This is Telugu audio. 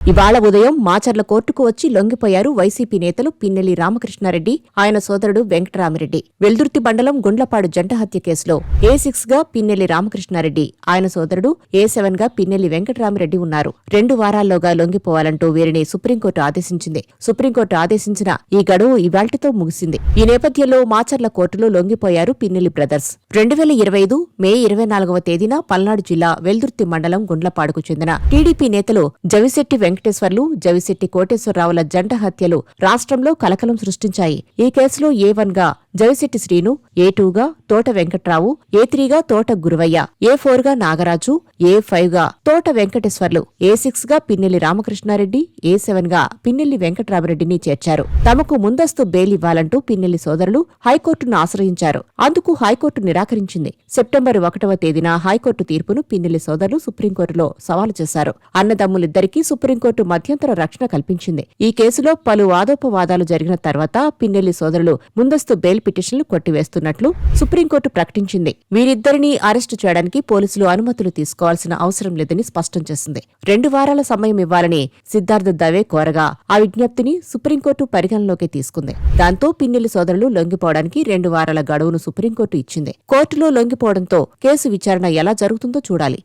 ఇవాళ ఉదయం మాచర్ల కోర్టుకు వచ్చి లొంగిపోయారు వైసీపీ నేతలు పిన్నెల్లి రామకృష్ణారెడ్డి ఆయన సోదరుడు వెంకటరామిరెడ్డి. వెల్దుర్తి మండలం గుండ్లపాడు జంట హత్య కేసులో ఏ సిక్స్గా పిన్నెల్లి రామకృష్ణారెడ్డి ఆయన సోదరుడు ఏ సెవెన్గా పిన్నెల్లి వెంకటరామిరెడ్డి ఉన్నారు. రెండు వారాల్లోగా లొంగిపోవాలంటూ వీరిని సుప్రీంకోర్టు ఆదేశించింది. సుప్రీంకోర్టు ఆదేశించిన ఈ గడువు ఇవాళ్టితో ముగిసింది. ఈ నేపథ్యంలో మాచర్ల కోర్టులో లొంగిపోయారు పిన్నెల్లి బ్రదర్స్. రెండు వేల ఇరవై ఐదు మే ఇరవై నాలుగవ తేదీన పల్నాడు జిల్లా వెల్దుర్తి మండలం గుండ్లపాడుకు చెందిన టీడీపీ నేతలు జవిశెట్టి వెంకటేశ్వర్లు జవిశెట్టి కోటేశ్వరరావుల జంట హత్యలు రాష్ట్రంలో కలకలం సృష్టించాయి. ఈ కేసులో ఏ వన్గా జవిశెట్టి శ్రీను ఏ టూగా తోట వెంకట్రావు ఏ త్రీగా తోట గురువయ్య ఏ ఫోర్గా నాగరాజు ఏ ఫైవ్గా తోట వెంకటేశ్వర్లు ఏ సిక్స్గా పిన్నెల్లి రామకృష్ణారెడ్డి ఏ సెవెన్గా పిన్నెల్లి వెంకట్రామరెడ్డిని చేర్చారు. తమకు ముందస్తు బెయిల్ ఇవ్వాలంటూ పిన్నెల్లి సోదరులు హైకోర్టును ఆశ్రయించారు. అందుకు హైకోర్టు నిరాకరించింది. సెప్టెంబర్ ఒకటవ తేదీన హైకోర్టు తీర్పును పిన్నెల్లి సోదరులు సుప్రీంకోర్టులో సవాలు చేశారు. అన్నదమ్ములిద్దరికీ సుప్రీంకోర్టు మధ్యంతర రక్షణ కల్పించింది. ఈ కేసులో పలు వాదోపవాదాలు జరిగిన తర్వాత పిన్నెల్లి సోదరులు ముందస్తు బెయిల్ పిటిషన్లు కొట్టివేస్తున్నట్లు సుప్రీంకోర్టు ప్రకటించింది. వీరిద్దరినీ అరెస్టు చేయడానికి పోలీసులు అనుమతులు తీసుకోవాల్సిన అవసరం లేదని స్పష్టం చేసింది. రెండు వారాల సమయం ఇవ్వాలని సిద్ధార్థ దవే కోరగా ఆ విజ్ఞప్తిని సుప్రీంకోర్టు పరిగణలోకి తీసుకుంది. దాంతో పిన్నెల్లి సోదరులు లొంగిపోవడానికి రెండు వారాల గడువును సుప్రీంకోర్టు ఇచ్చింది. కోర్టులో లొంగిపోవడంతో కేసు విచారణ ఎలా జరుగుతుందో చూడాలి.